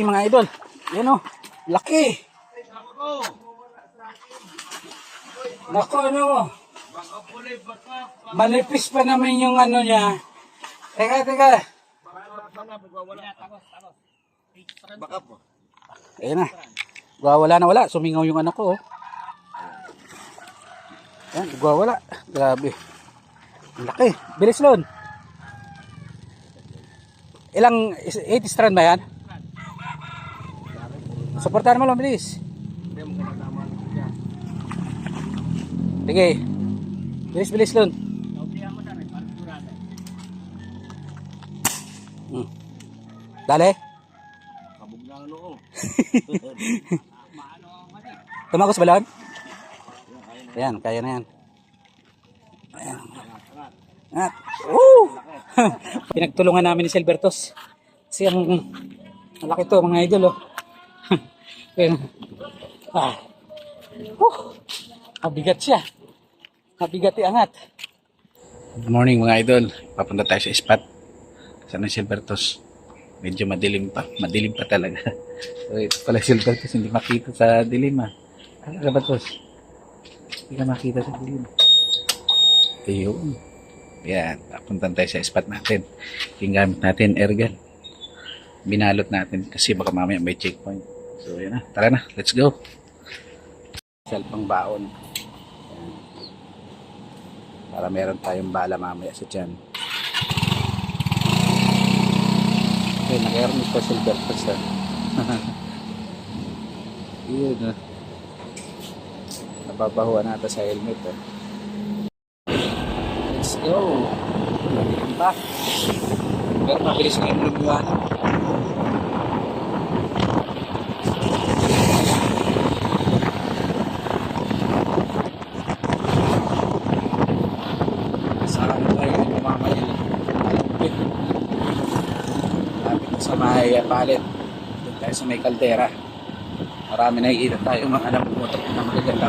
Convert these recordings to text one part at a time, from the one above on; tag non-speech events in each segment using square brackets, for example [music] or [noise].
Mga idol, yan o, laki. Nako, ano, manipis pa naman yung ano niya. Teka, teka. Baka po. Ayan na. Wala na wala. Sumingaw yung anak ko. Oh. Yan, wala. Grabe. Ang laki. Bilis lon. Ilang, 8 strand ba yan? Supportahan mo lang, bilis. Sige. Bilis, bilis lon. Hmm. Dali. Kabog na ano oh. Tumagos ba lon? Ayan, kaya na yan. Ayan. At, woo! [laughs] Pinagtulungan namin ni Silbertos. Kasi ang malaki to mga idol oh. Ayan. ah. Woo! Mabigat siya. Mabigat iangat. Good morning mga idol. Papunta tayo sa spot. Sana Silbertos. Medyo madilim pa. Madilim pa talaga. [laughs] So ito pala Silbertos. Hindi makita sa dilim ah. Ano ba tos? Hindi ka makita sa dilim. Ayun. Yan. Papunta tayo sa spot natin. Yung gamit natin airgun. Binalot natin kasi baka mamaya may checkpoint. So yan na. Tara na. Let's go. Cellphone baon. Yan. Para meron tayong bala mamaya sa tiyan. Okay, nag-airmiss pa silver pa sa. Yun ah. Nababahuan natin sa helmet ah. Let's go. Mabilis pa. Pero mabilis na yung lumiwanag. Saan tayo mamaya? Malapit. Malapit na sa may palit. Doon tayo sa may kaldera. Marami nakikita tayo mga alam pumutok na magaganda.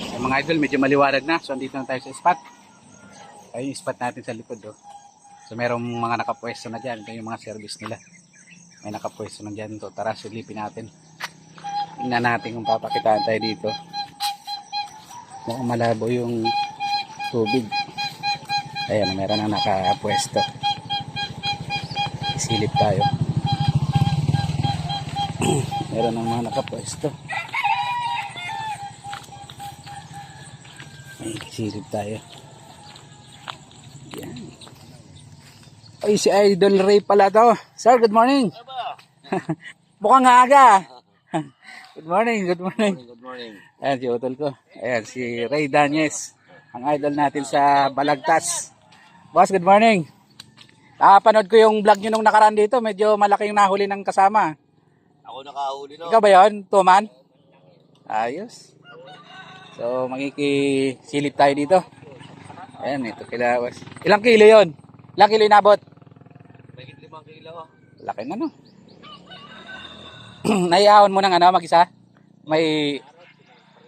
So, mga idol, medyo maliwanag na. So, andito na tayo sa spot. Ayun yung spot natin sa likod. Oh. So, merong mga nakapwesto na dyan. Yung mga service nila. May nakapwesto na dyan. So, tara, silipin natin. Tingnan natin kung papakitaan tayo dito. Mukhang malabo yung tubig. Ayan, meron na nakapwesto. Isilip tayo. meron ng mga nakapwesto. Ay, silip tayo. Yan. Ay, si Idol Ray pala to. Sir, good morning. [laughs] Mukhang aga. [laughs] good morning, good morning. Good morning. Ayan si Utol ko. Ayan si Ray Danyes. Ang idol natin sa Balagtas. Boss, good morning. Nakapanood ko yung vlog nyo nung nakaraan dito. Medyo malaki yung nahuli ng kasama. Ako nakahuli no. Ikaw ba yun? Tuman? Ayos. So, makikisilip tayo dito. Ayan, ito kila boss. Ilang kilo yon? Ilang kilo inabot? Mahigit limang kilo. Laki na no. [clears throat] Naiahon mo ng ano, mag-isa? May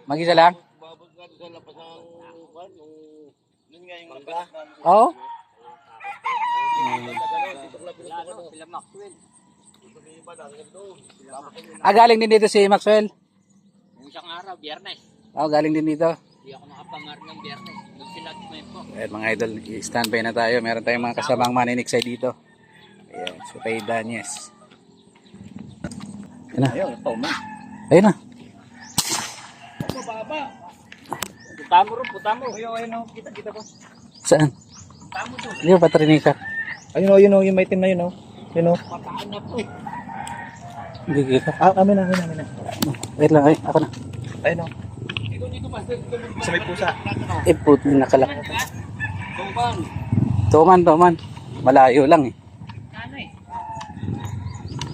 mag-isa lang? Babag nga sa lapas ng yung yun nga yung. Oo. Sila Maxwell. Iba na doon. Ah, galing din dito si Maxwell. Yung isang araw, biyernes. Oh, galing din dito. Hindi ako nakapangar ng biyernes. Doon sila tumempo. Ayan mga idol, i-standby na tayo. Meron tayong mga kasamang maniniksay dito. Ayan, si Ray Danyes. Ayan na. Ayun na. Punta mo rin, punta mo. Ayun, ayun, oh. kita, kita ko. Saan? Punta mo doon. Hindi patrinika? Ayun oh, yun oh, yung may team na yun oh. Yun oh. Pataan na po eh. Hindi kita. Ah, amin na, amin na, amin na. Wait lang, ay, ako na. Ayun oh. Sa may pusa. Eh, puti nakalak. Tuman. Tuman, tuman. Malayo lang eh. Ano eh?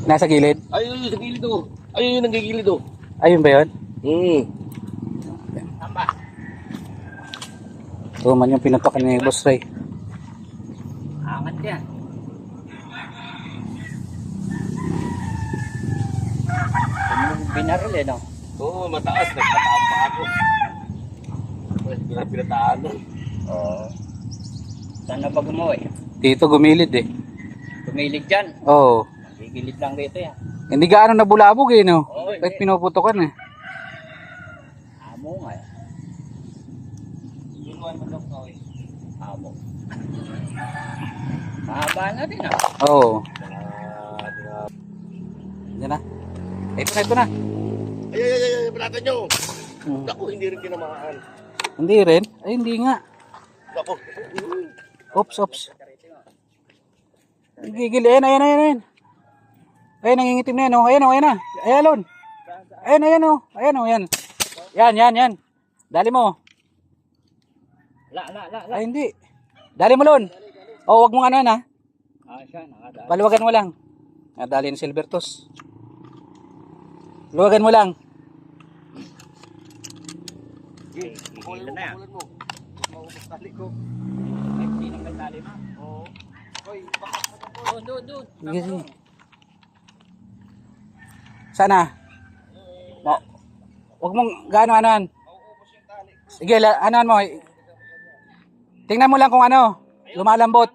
Nasa gilid. Ayun, sa gilid oh. Ayun yung nagigilid oh. Ayun ba yun? Hmm. Tamba. Tuman yung pinutok ni Boss Ray. Binaril eh, no? Oo, mataas. Nagpataan pa ako. Pinataan. Oo. Saan na ba gumawa eh? Dito gumilid eh. Tumilig dyan. Oo. Gilid lang dito yan. Hindi gaano nabulabog eh, no? Oo, Kahit pinuputokan eh. Amo nga. eh. Inuan mo daw ko eh. Amo. Mahaba na din ah. Oo. Yan na. Ito na, ito na. Ay, ay, ay, ay, balatan nyo. Hmm. Naku, hindi rin tinamaan. Hindi rin. Ay, hindi nga. Naku. Oops, oops. Gigil. Ayan, ayan, ayan, ayan. Ayan, nangingitim na yan, oh. Ayan, oh, ayan na. Ayan, Lon. Ayan, ayan, oh. Ayan, oh, ayan. Yan, yan, yan. Dali mo. La, la, la, la. Ay, hindi. Dali mo, Lon. Oh, wag mong ano yan, ha. Ah, siya, nakadaan. Paluwagan mo lang. Nadali ni Silvertos. Luwagan mo lang. Gilid na yan. Ay, sino may tali mo? Oo. Doon, doon, doon. Sige, sige. Sana. Mo. Wag mong gaano anan. Sige, la, anan mo. Tingnan mo lang kung ano. Lumalambot.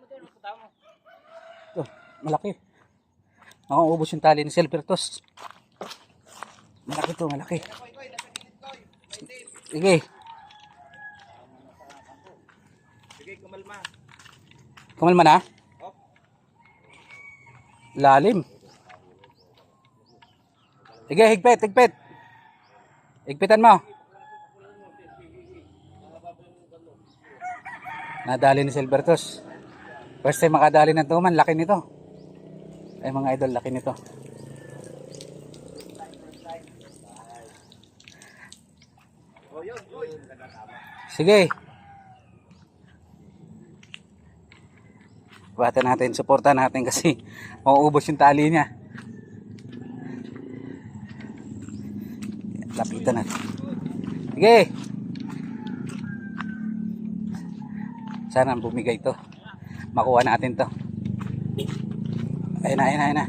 Ito, malaki. Mauubos yung tali ni Silvertos. Malaki to, malaki. Sige. Kumalma na? Lalim. Sige, higpit, higpit. Higpitan mo. Nadali ni Silvertos. First time makadali ng tuman, laki nito. Ay mga idol, laki nito. Sige. Bata natin, suporta natin kasi [laughs] mauubos yung tali niya. Lapitan natin. Sige. Sana bumigay to. Makuha natin to. Ayun na, ayun na, ayun na.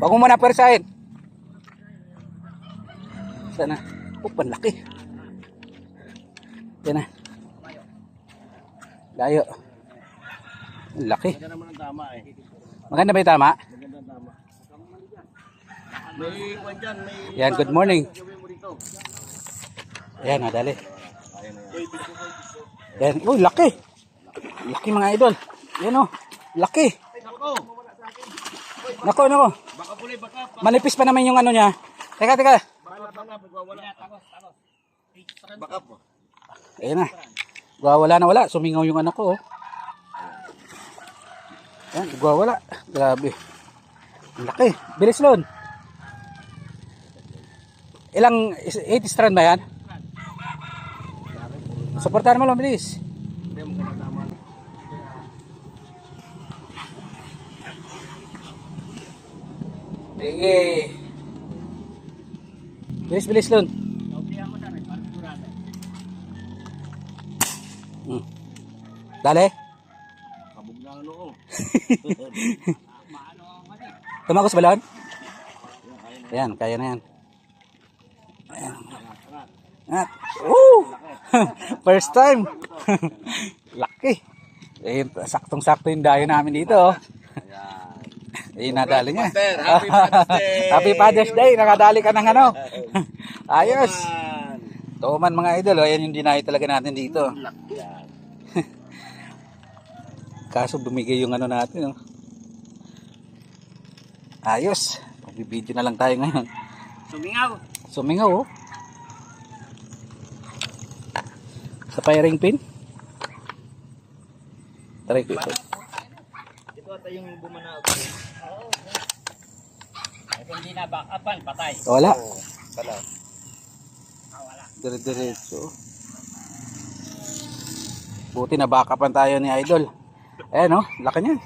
Huwag mo muna persahin. Sana. Oh, panlaki. Yan na. Layo. Laki. Maganda naman ang tama eh. Maganda ba yung tama? Maganda ang tama. May kwan dyan, may... Yan, good morning. Ayan, nadali. Yan. Uy, laki. Laki mga idol. Yan o. Laki. Nako! Nako. Baka pulay, baka. Manipis pa naman yung ano niya. Teka, teka. Baka, baka. Baka po. Ayan na. Wala na wala. Sumingaw yung anak ko. Oh. Ayan, wala. Grabe. Ang laki. Bilis lon. Ilang, 8 strand ba yan? Supportahan mo lang, bilis. Sige. Bilis, bilis lon. Dali. Kabog na ano oh. [laughs] Tumagos ba lon? Ayan, kaya na yan. Ayan. At, woo! [laughs] First time. [laughs] Laki. Eh, saktong-sakto yung dayo namin dito. Oh. Eh, nadali niya. Master, happy Father's Day! Happy Father's Day. Nakadali ka ng ano. Ayos. Man. Tuman mga idol. Oh. Ayan yung dinayo talaga natin dito. Yan. Kaso bumigay yung ano natin. Oh. Ayos. Magbibideo na lang tayo ngayon. Sumingaw. Sumingaw oh. Sa firing pin. Try ko ito. Ito ata yung bumanaw. Oo. Kung hindi na back upan, patay. Wala. Kala. Ah, wala. Dire-diretso. Buti na backupan tayo ni Idol. Ayan oh, laki niyan.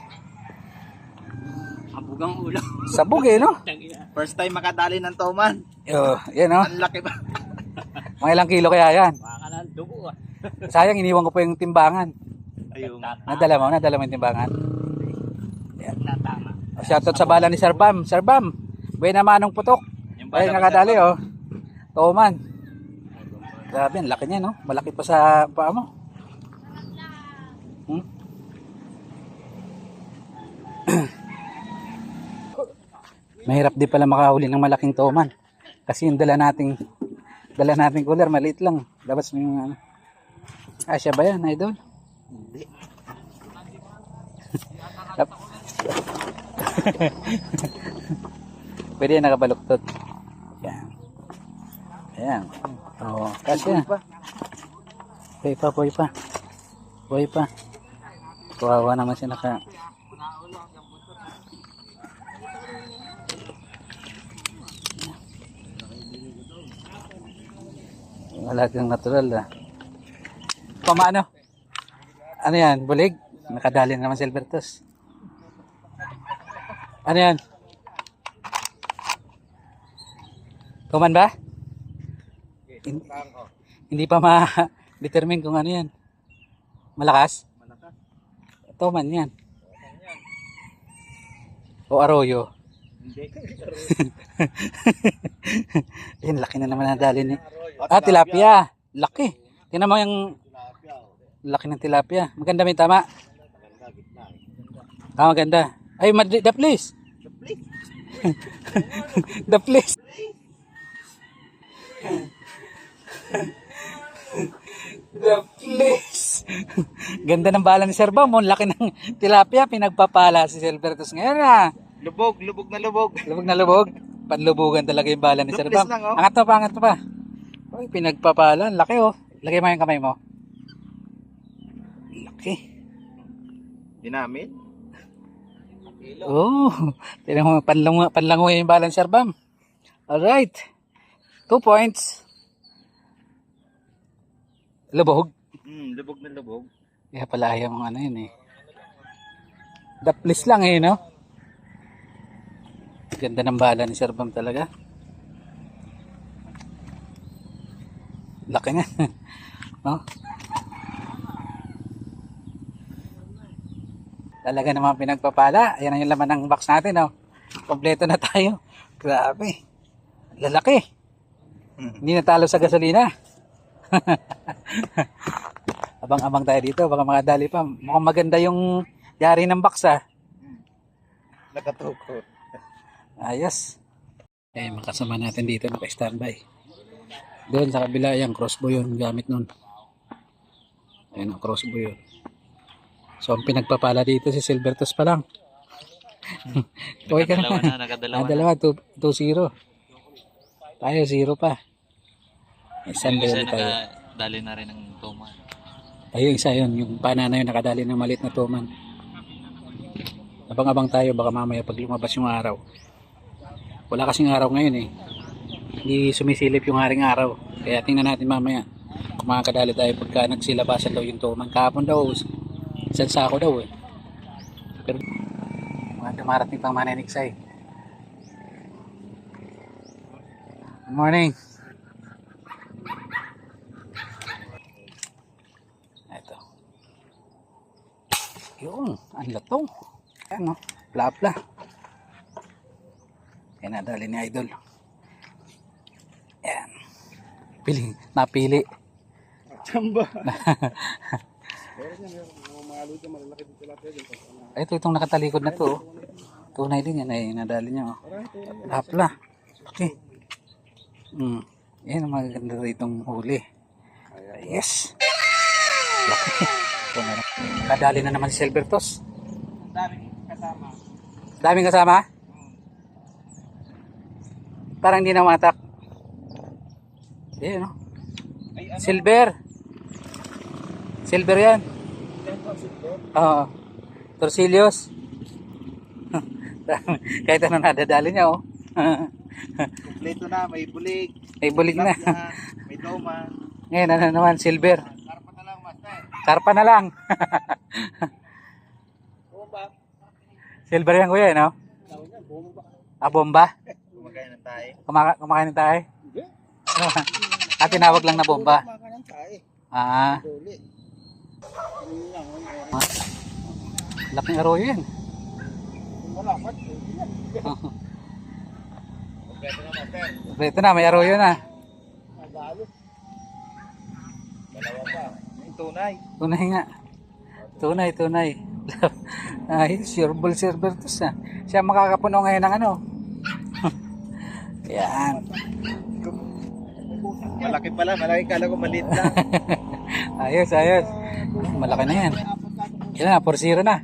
Abugang ulo. Sabog eh no. [laughs] First time makadali ng Toman. Oh, yan oh. Ang laki ba? [laughs] Mga ilang kilo kaya yan. Baka ka ng dugo ah. [laughs] Sayang iniwan ko pa yung timbangan. Ayun. Nadala mo, nadala mo yung timbangan. Natama. Oh, shoutout sa bala ni Sir Bam. Sir Bam, buhay naman ng putok. Ay, nakadali oh. Toman. Grabe, ang laki niya no. Malaki pa sa paa mo. Mahirap di pala makahuli ng malaking toman. Kasi yung dala nating dala nating cooler maliit lang. Dapat yung ano. Ah, siya ba yan, idol? Hindi. [laughs] Pwede yan nakabaluktot. Yan. Ayan. Oo, kasi pa. Buhay pa, buhay pa. Buhay pa. Kawawa naman siya naka... Wala kang natural ah. Pamaano? Ano yan? Bulig? Nakadali na naman si Albertos. Ano yan? Tuman ba? Hin- hindi pa ma-determine kung ano yan. Malakas? Malakas. Tuman yan. O arroyo. Hindi. [laughs] Yan, laki na naman nadali ni. Ah, tilapia. Laki. Tingnan mo yung oh. laki ng tilapia. Maganda may tama. Ah, maganda. Ay, Madrid, the place. [laughs] the place. the place. Ganda ng bala ni Sir Bam. oh. Laki ng tilapia. Pinagpapala si Silvertus ngayon ah. Lubog, lubog na lubog. Lubog na lubog. Panlubugan talaga yung bala ni Sir Bam. lang, oh. Angat to pa, angat to pa. Uy, pinagpapala. Laki oh. Lagay mo yung kamay mo. Laki. Dinamit. Oh, tingnan mo, panlango, panlango yung balance sir Bam. Alright. Two points. Lubog. Hmm, lubog na lubog. Kaya pala ayaw mong ano yun eh. Daplis lang eh, no? Ganda ng bala ni Sir Bam talaga. Laki nga. no? Talaga naman pinagpapala. Ayan ang yung laman ng box natin, no? Kompleto na tayo. Grabe. Lalaki. Hindi natalo sa gasolina. [laughs] Abang-abang tayo dito. Baka mga dali pa. Mukhang maganda yung yari ng box, ah. Nakatukot. Ayos. Eh, makasama natin dito naka-standby. Doon sa kabila, yan, crossbow yun, gamit nun. Ayun, ang crossbow yun. So, ang pinagpapala dito si Silvertos pa lang. [laughs] Okay ka na. na, nakadalawa Ah, dalawa, 2-0. Tayo, 0 pa. Isang isa dali tayo. nakadali na rin ng tuma. Ayun, isa yun. Yung pana na yun, nakadali ng malit na tuman. Abang-abang tayo, baka mamaya pag lumabas yung araw. Wala kasing araw ngayon eh. Hindi sumisilip yung haring araw. Kaya tingnan natin mamaya. Kung makakadali tayo pagka nagsilabasan daw yung tuman. Kahapon daw, isang sako daw eh. Pero, mga dumarating pang maniniksay. Good morning. Ito. Yun, ang latong. Ayan o, pla-pla. Yan nadali ni Idol. Yan. Pili, napili. Chamba. [laughs] Ito itong nakatalikod na to. oh. Tunay din yan ay nadali niya. Oh. Pla-pla. Okay. Hmm. Yan ang maganda itong huli. Yes. [laughs] Kadali na naman si Silvertos. Daming kasama. Daming kasama? Parang hindi na matak. Ayan, no? Ay, ano? Silver. Silver yan. Oo. Torsillos. [laughs] Kahit ano nadadali niya, oh. [laughs] Kompleto na, may bulig. May bulig na. May doma. Ngayon, ano naman, silver. Karpa na lang, master. Karpa na lang. [laughs] Bomba. silver yan, kuya, no? Bomba. Ah, bomba. Kumakain na tayo. Kumaka kumakain na tayo. Ano? Ah, tinawag lang na bomba. Ah, laking arroyo yan. Kompleto na, master. Ito na, may arroyo na. Dalawa pa. Tunay. Tunay nga. Tunay, tunay. [laughs] Ay, sure ball silver to sa. Siya makakapuno ngayon ng ano. [laughs] Yan. Malaki pala, malaki kala ko maliit lang. [laughs] Ayos, ayos. Malaki na yan. Yan na, 4-0 na.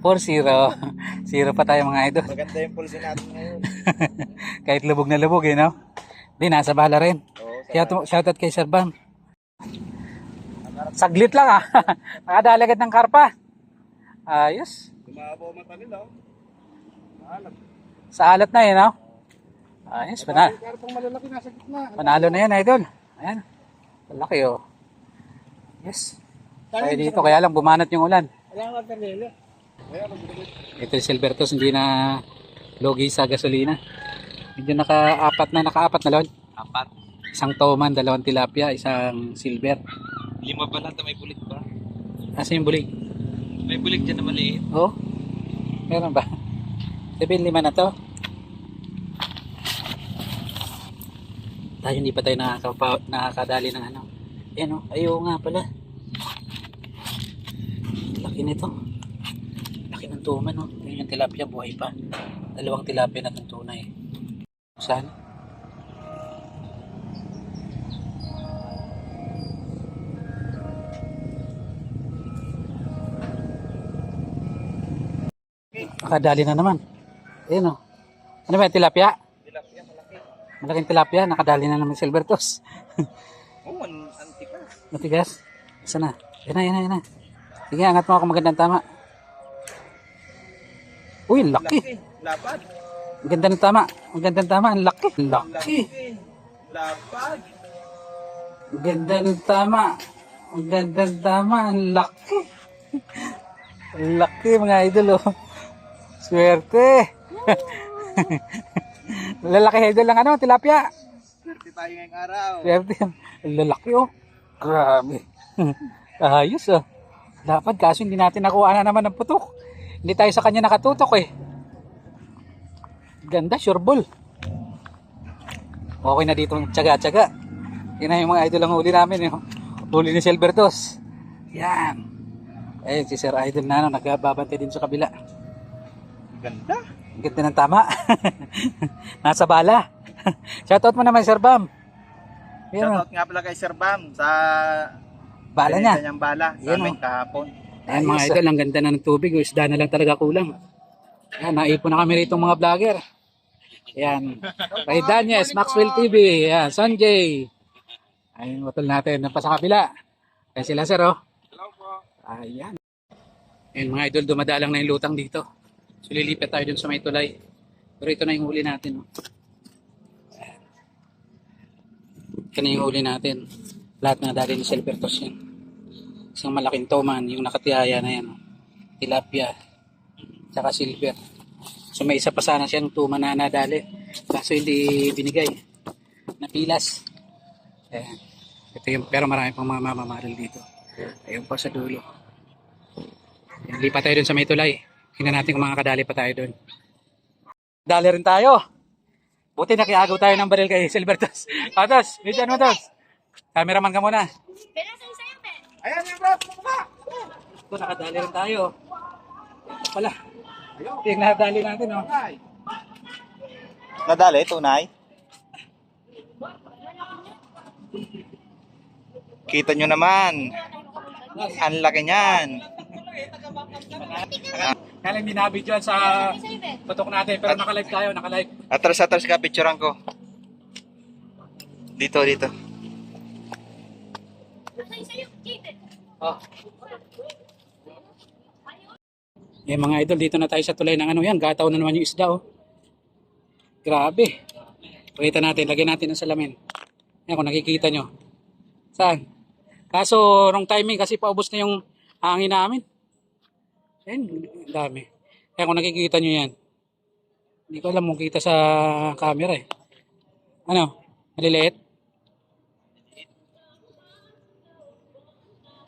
4-0. [laughs] Zero pa tayo mga idol. Maganda yung pulse natin ngayon. [laughs] Kahit lubog na lubog eh, no? Di, nasa bala rin. Oo, sa- Shout, shoutout kay Sir Bam. Saglit lang ah. Nakadali agad ng karpa. Ayos. Tumabaw mata nila. oh. Alam. Sa alat na eh, no? Ayos, pana Karpang malalaki nasa gitna. panalo na yan, idol. Ayan. Malaki oh. Yes. Tayo dito, kaya lang bumanat yung ulan. Wala nga kanila. Ito si Silvertos, hindi na logi sa gasolina. Medyo naka-apat na, naka-apat na lon. Apat. Isang toman, dalawang tilapia, isang silver. Lima ba natin may bulit ba? Asa yung bulig? May bulit dyan na maliit. Oo. Oh, meron ba? Sabihin lima na to. Tayo hindi pa tayo nakakapa, nakakadali ng ano. Yan o, ayaw nga pala. Laki nito. Laki ng tuman o. Yan yung tilapia, buhay pa. Dalawang tilapia na itong tunay. Saan? Nakadali na naman. Ayan o. Ano ba yung tilapia? Malaking tilapia, nakadali na naman silver toss. Oo, an antika. Matigas. Isa na. Yan na, yan na, yan na. Sige, angat mo ako magandang tama. Uy, laki. Laki. Lapad. Ang ganda ng tama. Ang ganda ng tama. Ang laki. Ang laki. Laki. Lapad. Ang ganda ng tama. Ang ganda ng tama. Ang laki. Ang laki mga idol oh. Swerte. Lalaki idol lang ano, tilapia. Swerte tayo ngayong araw. Swerte. Lalaki oh. Grabe. [laughs] Ayos oh. Dapat kaso hindi natin nakuha na naman ng putok. Hindi tayo sa kanya nakatutok eh. Ganda, sure ball. Okay na dito ang tsaga-tsaga. Yan na yung mga idol ang huli namin. Yung huli ni Silvertos. Yan. Ayun, si Sir Idol na ano, nagbabante din sa kabila. Ganda. Ang ganda ng tama. [laughs] Nasa bala. [laughs] Shoutout mo naman, Sir Bam. Yan, oh. Shoutout nga pala kay Sir Bam sa bala niya. niyang bala sa Yan, amin oh. kahapon. Ayan mga idol, ang ganda na ng tubig. Yung Isda na lang talaga kulang. Ayan, naipon na kami rito mga vlogger. Ayan. Kay Danyes, Maxwell TV. Ayan, Sanjay. Ayan, watol natin. Napa sa kabila. Ayan sila sir, oh. Hello po. Ayan. Ayan mga idol, dumadalang na yung lutang dito. So lilipat tayo dun sa may tulay. Pero ito na yung huli natin. Ayan. Ito na yung huli natin. Lahat na dali ni Silvertos yan. Isang malaking toman, yung nakatihaya na yan. Tilapia. Tsaka silver. So may isa pa sana siyang tuman na nadali. Kaso hindi binigay. Napilas. Ayan. Ito yung, pero marami pang mga mamamaril dito. Ayun pa sa dulo. Yan, lipat tayo dun sa may tulay. Tingnan natin kung makakadali pa tayo dun. Dali rin tayo. Buti nakiagaw tayo ng baril kay Silvertos. [laughs] Atos, video mo tos. Cameraman ka muna. Pero sa isa yun, eh. Ayan yung bro, bumaba. Ito, nakadali rin tayo. Ito pala. Tingnan nakadali natin, oh. Nadali, tunay. Kita nyo naman. Ang laki niyan. Kaya lang binabidyoan sa putok natin, pero nakalive tayo, nakalive. Atras, atras ka, picturean ko. Dito, dito. Oh. Eh mga idol, dito na tayo sa tulay ng ano yan. Gataw na naman yung isda oh. Grabe. Pakita natin, lagyan natin ng salamin. Yan kung nakikita nyo. Saan? Kaso, nung timing kasi paubos na yung hangin namin. Ang dami. Kaya kung nakikita nyo yan. Hindi ko alam kung kita sa camera eh. Ano? Maliliit?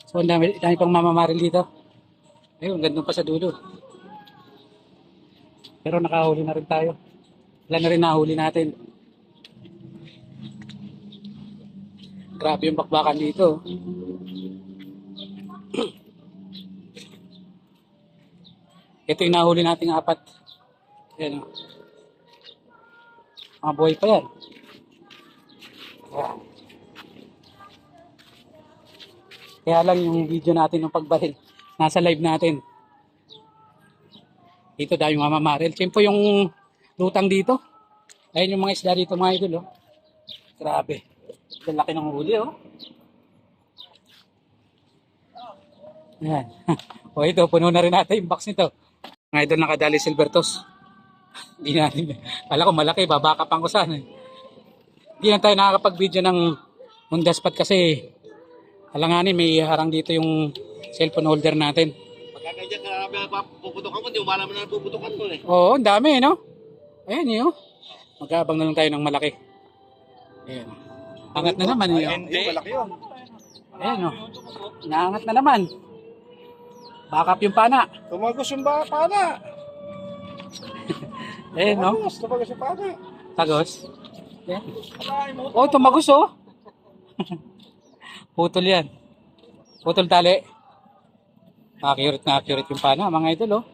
So, ang dami, dami pang mamamaril dito. Ayun, gandun pa sa dulo. Pero nakahuli na rin tayo. Wala na rin nahuli natin. Grabe yung bakbakan dito. [clears throat] Ito yung nahuli nating apat. Ayan. Mga buhay pa yan. Ayan. Kaya lang yung video natin ng pagbaril. Nasa live natin. Dito dahil yung mamamaril. Siyempre yung lutang dito. Ayun yung mga isda dito mga idol. Oh. Grabe. Ang laki ng huli oh. Yan. [laughs] o ito, puno na rin natin yung box nito. Mga idol nakadali silvertos. Hindi natin. Kala ko malaki, babakapan ko sana. eh. Hindi na tayo nakakapag-video ng Honda Spot kasi alanganin may harang dito yung cellphone holder natin. Pagkaganyan ka, puputukan mo, di mo malaman na puputukan mo eh. Oo, ang dami, no? Ayan yun. Mag-aabang na lang tayo ng malaki. Ayan. Angat na naman yun. Hindi. Malaki yun. Ayan, no? Naangat na naman. Backup yung pana. Tumagos yung ba, pana. Ayan, [laughs] no? Tumagos, tumagos yung pana. Tagos. Ayan. Oh, tumagos, oh. [laughs] Putol yan. Putol tali. Accurate na accurate yung pana, mga idol, oh.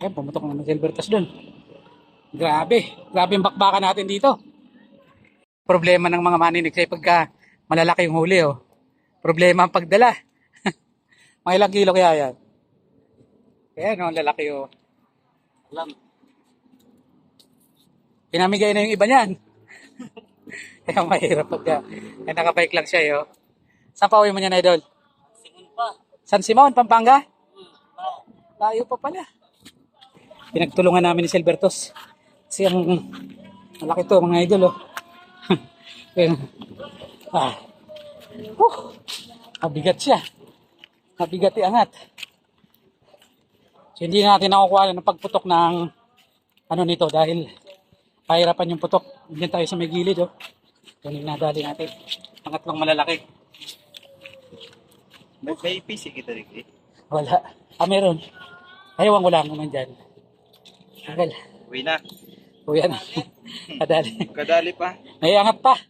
Ayan, pumutok naman silver tas dun. Grabe. Grabe yung bakbakan natin dito. Problema ng mga maninig kasi pagka malalaki yung huli, oh. Problema ang pagdala. [laughs] mga ilang kilo kaya yan? Ayan, oh, ang lalaki, oh. Alam. Pinamigay na yung iba niyan. [laughs] Kaya mahirap pagka eh, nakabike lang siya, yo. Saan pa uwi mo niyan, idol? San Simon, Pampanga? Layo pa pala. Pinagtulungan namin ni Silbertos. Kasi ang malaki to, mga idol, oh. [laughs] Ah. Uh, mabigat siya. Mabigat iangat. Hindi natin nakukuha ng pagputok ng ano nito dahil pahirapan yung putok. Diyan tayo sa may gilid, oh. Yan yung nadali natin. Pangatlong malalaki. May, may PC kita rin eh. Wala. Ah, meron. Ayaw ang wala naman dyan. Tagal. Uwi na. Kuya na. [laughs] Kadali. Kadali pa. May angat pa.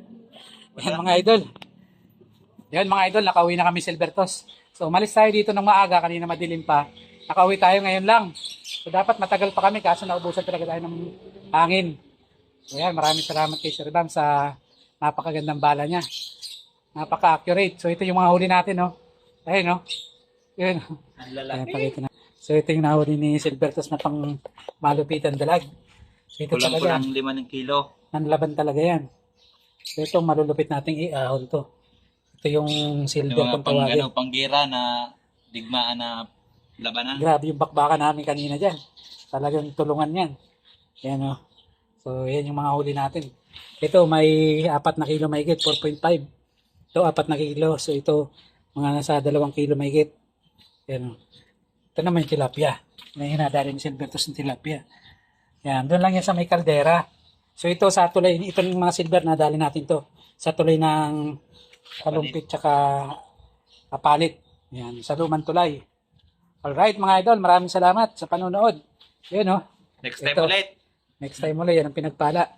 [laughs] Yan mga idol. Yan mga idol, nakauwi na kami Silvertos. So umalis tayo dito ng maaga, kanina madilim pa. Nakauwi tayo ngayon lang. So dapat matagal pa kami kaso naubusan talaga tayo ng hangin. So yan, maraming salamat kay Sir Bam sa napakagandang bala niya. Napaka-accurate. So ito yung mga huli natin, no? Ayun, no? Yun. Ang Ayan, pakita na. So ito yung nahuli ni Silvertos na pang malupitan dalag. So ito talaga. Kulang-kulang lima ng kilo. Nanlaban talaga yan. So ito, malulupit nating i-ahon to. Ito yung silver kung mga pang, tawagin. ano, panggira na digmaan na labanan. Grabe yung bakbakan namin kanina dyan. Talagang tulungan yan. Yan o. So, yan yung mga huli natin. Ito, may apat na kilo mahigit, 4.5. Ito, apat na kilo. So, ito, mga nasa dalawang kilo mahigit. Yan o. Ito naman yung tilapia. May hinadari ni Silvertos ng tilapia. Yan, doon lang yan sa may kaldera. So, ito sa tulay, ito yung mga silver na dali natin to. Sa tulay ng kalumpit tsaka kapalit. Yan, sa lumang tulay. Alright mga idol, maraming salamat sa panonood. Yun oh. Next time Ito. ulit. Next time ulit, yan ang pinagpala.